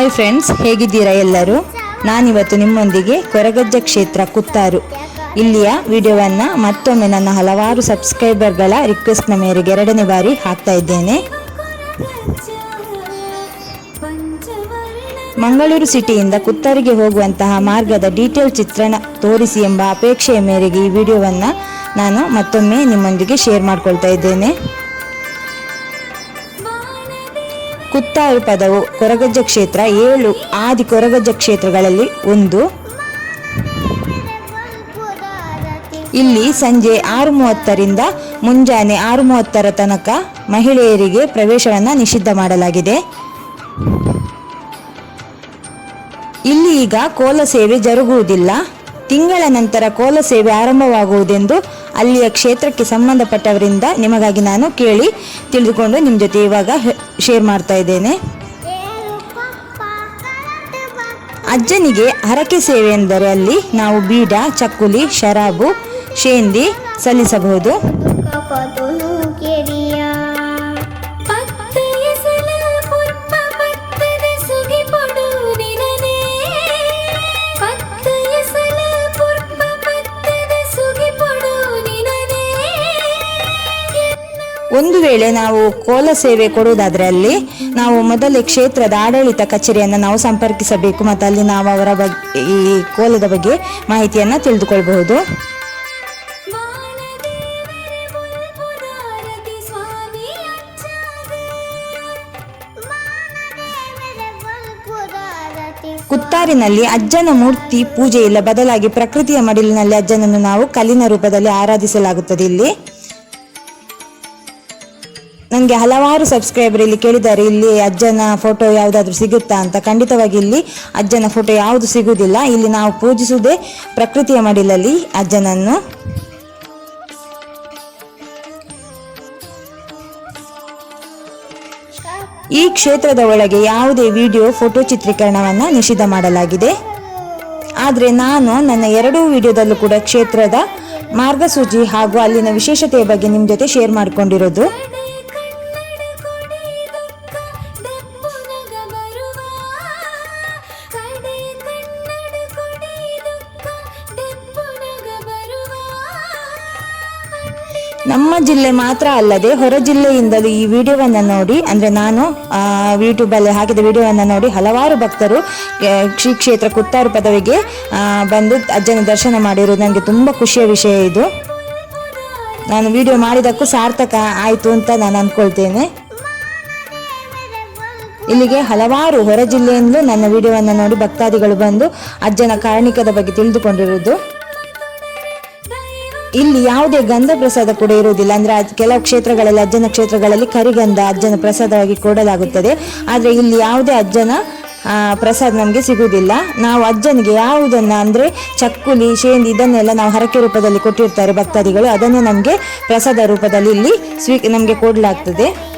Hi friends ಹೇಗಿದ್ದೀರಾ ಎಲ್ಲರೂ? ನಾನಿವತ್ತು ನಿಮ್ಮೊಂದಿಗೆ ಕೊರಗಜ್ಜ ಕ್ಷೇತ್ರ ಕುತ್ತಾರು. ಇಲ್ಲಿಯ ವಿಡಿಯೋವನ್ನು ಮತ್ತೊಮ್ಮೆ ನನ್ನ ಹಲವಾರು ಸಬ್ಸ್ಕ್ರೈಬರ್ಗಳ ರಿಕ್ವೆಸ್ಟ್ನ ಮೇರೆಗೆ ಎರಡನೇ ಬಾರಿ ಹಾಕ್ತಾ ಇದ್ದೇನೆ. ಮಂಗಳೂರು ಸಿಟಿಯಿಂದ ಕುತ್ತಾರಿಗೆ ಹೋಗುವಂತಹ ಮಾರ್ಗದ ಡೀಟೇಲ್ ಚಿತ್ರಣ ತೋರಿಸಿ ಎಂಬ ಅಪೇಕ್ಷೆಯ ಮೇರೆಗೆ ಈ ವಿಡಿಯೋವನ್ನು ನಾನು ಮತ್ತೊಮ್ಮೆ ನಿಮ್ಮೊಂದಿಗೆ ಶೇರ್ ಮಾಡ್ಕೊಳ್ತಾ ಇದ್ದೇನೆ. ಕುತ್ತಾರು ಪದವು ಕೊರಗಜ್ಜ ಕ್ಷೇತ್ರ ಏಳು ಆದಿ ಕೊರಗಜ್ಜ ಕ್ಷೇತ್ರಗಳಲ್ಲಿ ಒಂದು. ಇಲ್ಲಿ ಸಂಜೆ ಆರು ಮೂವತ್ತರಿಂದ ಮುಂಜಾನೆ ಆರು ಮೂವತ್ತರ ತನಕ ಮಹಿಳೆಯರಿಗೆ ಪ್ರವೇಶವನ್ನು ನಿಷಿದ್ಧ ಮಾಡಲಾಗಿದೆ. ಇಲ್ಲಿ ಈಗ ಕೋಲ ಸೇವೆ ಜರುಗುವುದಿಲ್ಲ. ತಿಂಗಳ ನಂತರ ಕೋಲ ಸೇವೆ ಆರಂಭವಾಗುವುದೆಂದು ಅಲ್ಲಿಯ ಕ್ಷೇತ್ರಕ್ಕೆ ಸಂಬಂಧಪಟ್ಟವರಿಂದ ನಿಮಗಾಗಿ ನಾನು ಕೇಳಿ ತಿಳಿದುಕೊಂಡು ನಿಮ್ಮ ಜೊತೆ ಇವಾಗ ಶೇರ್ ಮಾಡ್ತಾ ಇದ್ದೇನೆ. ಅಜ್ಜನಿಗೆ ಹರಕೆ ಸೇವೆ ಎಂದರೆ ಅಲ್ಲಿ ನಾವು ಬೀಡ, ಚಕ್ಕುಲಿ, ಶರಾಬು, ಶೇಂದಿ ಸಲ್ಲಿಸಬಹುದು. ಒಂದು ವೇಳೆ ನಾವು ಕೋಲ ಸೇವೆ ಕೊಡುವುದಾದ್ರೆ ಅಲ್ಲಿ ನಾವು ಮೊದಲೇ ಕ್ಷೇತ್ರದ ಆಡಳಿತ ಕಚೇರಿಯನ್ನು ನಾವು ಸಂಪರ್ಕಿಸಬೇಕು ಮತ್ತು ಅಲ್ಲಿ ನಾವು ಅವರ ಬಗ್ಗೆ ಈ ಕೋಲದ ಬಗ್ಗೆ ಮಾಹಿತಿಯನ್ನು ತಿಳಿದುಕೊಳ್ಬಹುದು. ಕುತ್ತಾರಿನಲ್ಲಿ ಅಜ್ಜನ ಮೂರ್ತಿ ಪೂಜೆ ಇಲ್ಲ, ಬದಲಾಗಿ ಪ್ರಕೃತಿಯ ಮಡಿಲಿನಲ್ಲಿ ಅಜ್ಜನನ್ನು ನಾವು ಕಲ್ಲಿನ ರೂಪದಲ್ಲಿ ಆರಾಧಿಸಲಾಗುತ್ತದೆ ಇಲ್ಲಿ. ನನಗೆ ಹಲವಾರು ಸಬ್ಸ್ಕ್ರೈಬರ್ ಇಲ್ಲಿ ಕೇಳಿದ್ದಾರೆ, ಇಲ್ಲಿ ಅಜ್ಜನ ಫೋಟೋ ಯಾವುದಾದ್ರೂ ಸಿಗುತ್ತಾ ಅಂತ. ಖಂಡಿತವಾಗಿ ಇಲ್ಲಿ ಅಜ್ಜನ ಫೋಟೋ ಯಾವುದು ಸಿಗುವುದಿಲ್ಲ ಇಲ್ಲಿ ನಾವು ಪೂಜಿಸುವುದೇ ಪ್ರಕೃತಿಯ ಮಡಿಲಲ್ಲಿ ಅಜ್ಜನನ್ನು. ಈ ಕ್ಷೇತ್ರದ ಒಳಗೆ ಯಾವುದೇ ವಿಡಿಯೋ ಫೋಟೋ ಚಿತ್ರೀಕರಣವನ್ನು ನಿಷಿದ್ಧ ಮಾಡಲಾಗಿದೆ. ಆದರೆ ನಾನು ನನ್ನ ಎರಡೂ ವಿಡಿಯೋದಲ್ಲೂ ಕೂಡ ಕ್ಷೇತ್ರದ ಮಾರ್ಗಸೂಚಿ ಹಾಗೂ ಅಲ್ಲಿನ ವಿಶೇಷತೆಯ ಬಗ್ಗೆ ನಿಮ್ಮ ಜೊತೆ ಶೇರ್ ಮಾಡಿಕೊಂಡಿರೋದು. ಜಿಲ್ಲೆ ಮಾತ್ರ ಅಲ್ಲದೆ ಹೊರ ಜಿಲ್ಲೆಯಿಂದಲೂ ಈ ವಿಡಿಯೋವನ್ನು ನೋಡಿ, ಅಂದರೆ ನಾನು ಯೂಟ್ಯೂಬಲ್ಲಿ ಹಾಕಿದ ವಿಡಿಯೋವನ್ನು ನೋಡಿ ಹಲವಾರು ಭಕ್ತರು ಶ್ರೀ ಕ್ಷೇತ್ರ ಕುತ್ತಾರು ಪದವಿಗೆ ಬಂದು ಅಜ್ಜನ ದರ್ಶನ ಮಾಡಿರುವುದು ನನಗೆ ತುಂಬ ಖುಷಿಯ ವಿಷಯ ಇದು. ನಾನು ವಿಡಿಯೋ ಮಾಡಿದಕ್ಕೂ ಸಾರ್ಥಕ ಆಯಿತು ಅಂತ ನಾನು ಅಂದ್ಕೊಳ್ತೇನೆ ಇಲ್ಲಿಗೆ ಹಲವಾರು ಹೊರ ಜಿಲ್ಲೆಯಿಂದಲೂ ನನ್ನ ವಿಡಿಯೋವನ್ನು ನೋಡಿ ಭಕ್ತಾದಿಗಳು ಬಂದು ಅಜ್ಜನ ಕಾರಣಿಕದ ಬಗ್ಗೆ ತಿಳಿದುಕೊಂಡಿರುವುದು. ಇಲ್ಲಿ ಯಾವುದೇ ಗಂಧ ಪ್ರಸಾದ ಕೂಡ ಇರುವುದಿಲ್ಲ. ಅಂದ್ರೆ ಅದ್ ಕೆಲವು ಕ್ಷೇತ್ರಗಳಲ್ಲಿ, ಅಜ್ಜನ ಕ್ಷೇತ್ರಗಳಲ್ಲಿ ಕರಿಗಂಧ ಅಜ್ಜನ ಪ್ರಸಾದವಾಗಿ ಕೊಡಲಾಗುತ್ತದೆ. ಆದರೆ ಇಲ್ಲಿ ಯಾವುದೇ ಅಜ್ಜನ ಪ್ರಸಾದ ನಮಗೆ ಸಿಗುವುದಿಲ್ಲ. ನಾವು ಅಜ್ಜನಿಗೆ ಯಾವುದನ್ನ ಅಂದ್ರೆ ಚಕ್ಕುಲಿ, ಶೇಂದಿ ಇದನ್ನೆಲ್ಲ ನಾವು ಹರಕೆ ರೂಪದಲ್ಲಿ ಕೊಟ್ಟಿರ್ತಾರೆ ಭಕ್ತಾದಿಗಳು. ಅದನ್ನೇ ನಮಗೆ ಪ್ರಸಾದ ರೂಪದಲ್ಲಿ ಇಲ್ಲಿ ಸ್ವೀ, ನಮಗೆ ಕೊಡಲಾಗ್ತದೆ.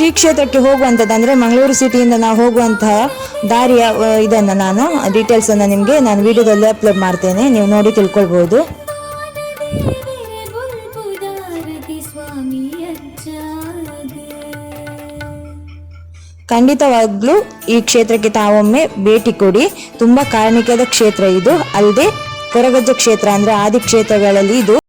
ಶ್ರೀ ಕ್ಷೇತ್ರಕ್ಕೆ ಹೋಗುವಂಥದ್ದು ಮಂಗಳೂರು ಸಿಟಿಯಿಂದ ನಾವು ಹೋಗುವಂತಹ ದಾರಿಯ ಇದನ್ನು ನಾನು ಡೀಟೇಲ್ಸನ್ನು ನಿಮಗೆ ನಾನು ವಿಡಿಯೋದಲ್ಲಿ ಅಪ್ಲೋಡ್ ಮಾಡ್ತೇನೆ. ನೀವು ನೋಡಿ ಅಚ್ಚಾದೆ ಖಂಡಿತವಾಗ್ಲೂ ಈ ಕ್ಷೇತ್ರಕ್ಕೆ ತಾವೊಮ್ಮೆ ಭೇಟಿ ಕೊಡಿ. ತುಂಬಾ ಕಾರಣಿಕದ ಕ್ಷೇತ್ರ ಇದು. ಅಲ್ಲದೆ ಕೊರಗಜ್ಜ ಕ್ಷೇತ್ರ ಅಂದ್ರೆ ಆದಿ ಕ್ಷೇತ್ರಗಳಲ್ಲಿ ಇದು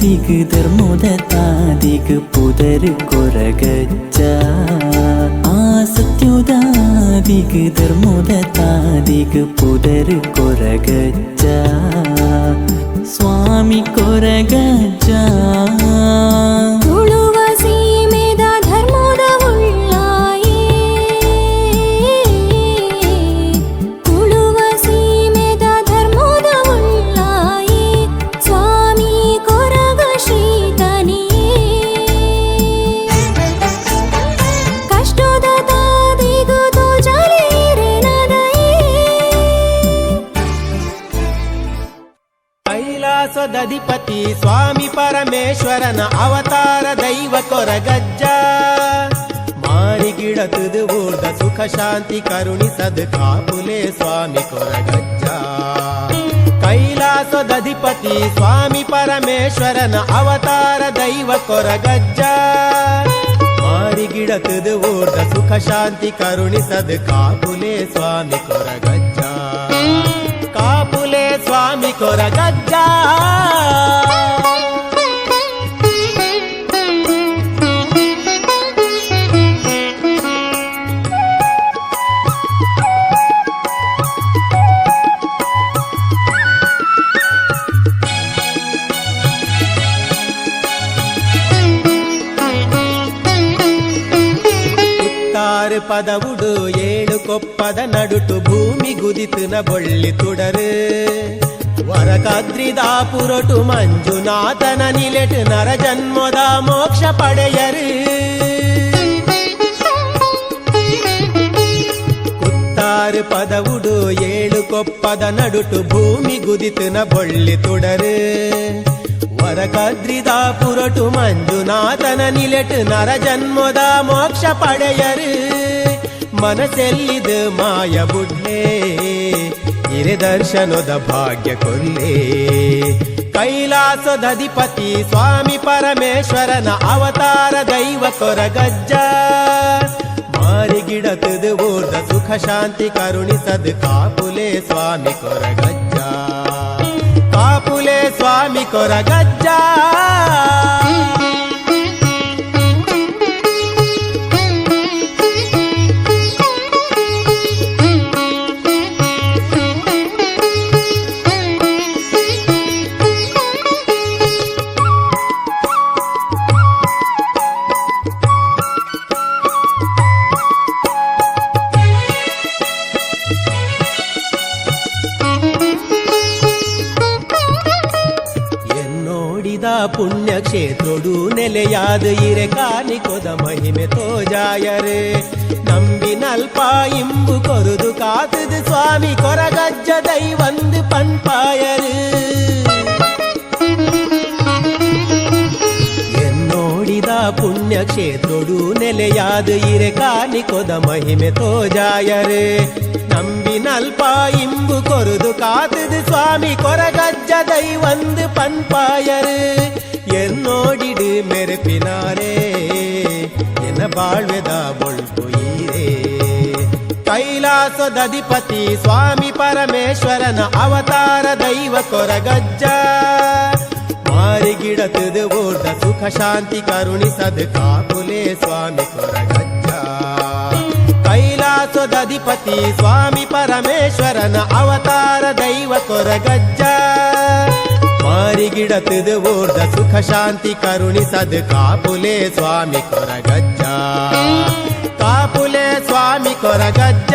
താതിക് ധർമ്മത താതിക് പുതര് കൊരകച്ച. ആ സത്യുതാതിക് ധർമ്മത താതിക് പുതര് കൊരകച്ച. സ്വാമി കൊരകച്ച. ಕೈಲಾಸದಧಿಪತಿ ಸ್ವಾಮಿ ಪರಮೇಶ್ವರನ ಅವತಾರ ದೈವ ಕೊರಗಜ್ಜ ಮಾರಿಗಿಡತುದು ಊರ್ದ ಸುಖ ಶಾಂತಿ ಕರುಣಿಸದು ಕಾಪುಲೆ ಸ್ವಾಮಿ ಕೊರಗಜ್ಜ ಕೈಲಾಸದಧಿಪತಿ ಸ್ವಾಮಿ ಪರಮೇಶ್ವರನ ಅವತಾರ ದೈವ ಕೊರಗಜ್ಜ ಮಾರಿಗಿಡತುದು ಊರ್ದ ಸುಖ ಶಾಂತಿ ಕರುಣಿಸದು ಕಾಪುಲೆ ಸ್ವಾಮಿ ಕೊರಗಜ್ಜ ಕಾಪುಲೆ ಸ್ವಾಮಿ ಕೊರಗಜ್ಜ ನಡುಟು ಭೂಮಿ ಗುದಿತನ ಬೊಳ್ಳಿ ತುಡರು. ವರಕದ್ರಿದಾಪುರೊಟು ಮಂಜುನಾಥನ ನಿಲೆಟು ನರ ಜನ್ಮದ ಮೋಕ್ಷ ಪಡೆಯರು. ಕುತ್ತಾರು ಪದವುಡು ಏಳು ಕೊಪ್ಪದ ನಡುಟು ಭೂಮಿ ಗುದಿತುನ ಬೊಳ್ಳಿ ತುಡರು. ವರಕದ್ರಿದಾಪುರಟು ಮಂಜುನಾಥನ ನಿಲೆಟು ನರ ಜನ್ಮದ ಮೋಕ್ಷ ಪಡೆಯರು. ಮನಸ್ಸೆಲ್ಲಿದು ಮಾಯ ಬುಡ್ಲೆ? ಹಿರಿ ದರ್ಶನದ ಭಾಗ್ಯ ಕೊಲ್ಲೆ ಕೈಲಾಸದಧಿಪತಿ ಸ್ವಾಮಿ ಪರಮೇಶ್ವರನ ಅವತಾರ ದೈವ ಕೊರಗಜ್ಜ? ಮಾರಿಗಿಡತದ ಊರ್ದ ಸುಖ ಶಾಂತಿ ಕರುಣಿಸದ ಕಾಪುಲೆ ಸ್ವಾಮಿ ಕೊರಗಜ್ಜ? ಕಾಪುಲೆ ಸ್ವಾಮಿ ಕೊರಗಜ್ಜ? ನೆಲೆಯಾದ ಇರೆ ಕಾನಿಕೊದ ಮಹಿಮೆ ತೋಜಾಯರೆ ನಂಬಿನಲ್ಪ ಇಂಬು ಕೊರುದು ಕಾತದು ಸ್ವಾಮಿ ಕೊರಗಜ್ಜ ದೈವಂದು ಪನ್ಪಾಯರು ಪುಣ್ಯ ಕ್ಷೇತ್ರೊಡು ನೆಲೆಯಾದ ಇರೆ ಕಾನಿಕೊದ ಮಹಿಮೆ ತೋಜಾಯರೆ ನಂಬಿನಲ್ಪ ಇಂಬು ಕೊರುದು ಕಾತದು ಸ್ವಾಮಿ ಕೊರಗಜ್ಜ ದೈವಂದು ಪನ್ಪಾಯರು ಎನ್ನೋಡಿಡು ಮೆರೆಪಿನಾರೇ ಎನ್ನ ಬಾಳ್ವೆದ ಬೊಳ್ಪು ಈರೇ ಕೈಲಾಸದಧಿಪತಿ ಸ್ವಾಮಿ ಪರಮೇಶ್ವರನ ಅವತಾರ ದೈವ ಕೊರಗಜ್ಜ ಮಾರಿಗಿಡತದು ಓರ್ದ ಸುಖ, ಶಾಂತಿ ಕರುಣಿಸದು ಕಾಕುಲೆ ಸ್ವಾಮಿ ಕೊರಗಜ್ಜ ಕೈಲಾಸದಧಿಪತಿ ಸ್ವಾಮಿ ಪರಮೇಶ್ವರನ ಅವತಾರ ದೈವ ಕೊರಗಜ್ಜ ಮಾರಿಗಿಡತದು ಓರ್ದ ಸುಖ, ಶಾಂತಿ ಕರುಣಿಸದು ಕಾಪುಲೆ ಸ್ವಾಮಿ ಕೊರಗಜ್ಜ ಕಾಪುಲೆ ಸ್ವಾಮಿ ಕೊರಗಜ್ಜ